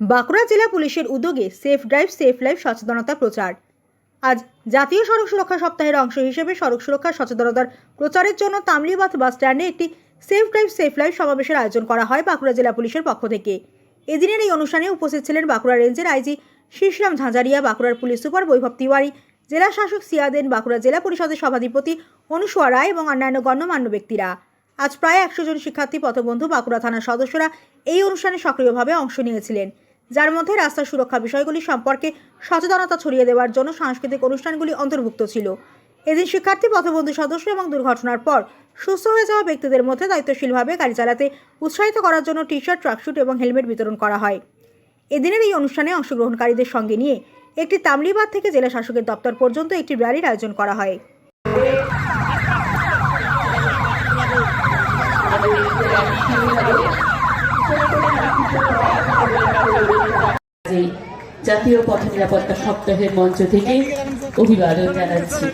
বাঁকুড়া জেলা পুলিশের উদ্যোগে সেফ ড্রাইভ, সেফ লাইফ সচেতনতা প্রচার। আজ জাতীয় সড়ক সুরক্ষা সপ্তাহের অংশ হিসেবে সড়ক সুরক্ষা সচেতনতার প্রচারের জন্য তামলিবাদ বাস স্ট্যান্ডে একটি সেফ ড্রাইভ, সেফ লাইফ সমাবেশের আয়োজন করা হয় বাঁকুড়া জেলা পুলিশের পক্ষ থেকে। এদিনের এই অনুষ্ঠানে উপস্থিত ছিলেন বাঁকুড়া রেঞ্জের আইজি শীর্ষরাম ঝাঁঝারিয়া, বাঁকুড়ার পুলিশ সুপার বৈভব তিওয়ারি, জেলা শাসক সিয়াদেন বাঁকুড়া জেলা পরিষদের সভাধিপতি অনুসুয়া রায় এবং অন্যান্য গণ্যমান্য ব্যক্তিরা। আজ প্রায় একশো জন শিক্ষার্থী, পথবন্ধু, বাঁকুড়া থানার সদস্যরা এই অনুষ্ঠানে সক্রিয়ভাবে অংশ নিয়েছিলেন। যার মধ্যে রাস্তার সুরক্ষা বিষয়গুলি সম্পর্কে সচেতনতা ছড়িয়ে দেওয়ার জন্য সাংস্কৃতিক অনুষ্ঠানগুলি অন্তর্ভুক্ত ছিল। এদিন শিক্ষার্থী পথবন্ধু সদস্য এবং দুর্ঘটনার পর সুস্থ হয়ে যাওয়া ব্যক্তিদের মধ্যে দায়িত্বশীলভাবে গাড়ি চালাতে উৎসাহিত করার জন্য টি শার্ট ট্রাকশুট এবং হেলমেট বিতরণ করা হয়। এদিনের এই অনুষ্ঠানে অংশগ্রহণকারীদের সঙ্গে নিয়ে একটি তামলিবাদ থেকে জেলা শাসকের দপ্তর পর্যন্ত একটি র্যালির আয়োজন করা হয়। এই জাতীয় পথ নিরাপত্তা সপ্তাহের মঞ্চ থেকে অভিবাদন জানাচ্ছি।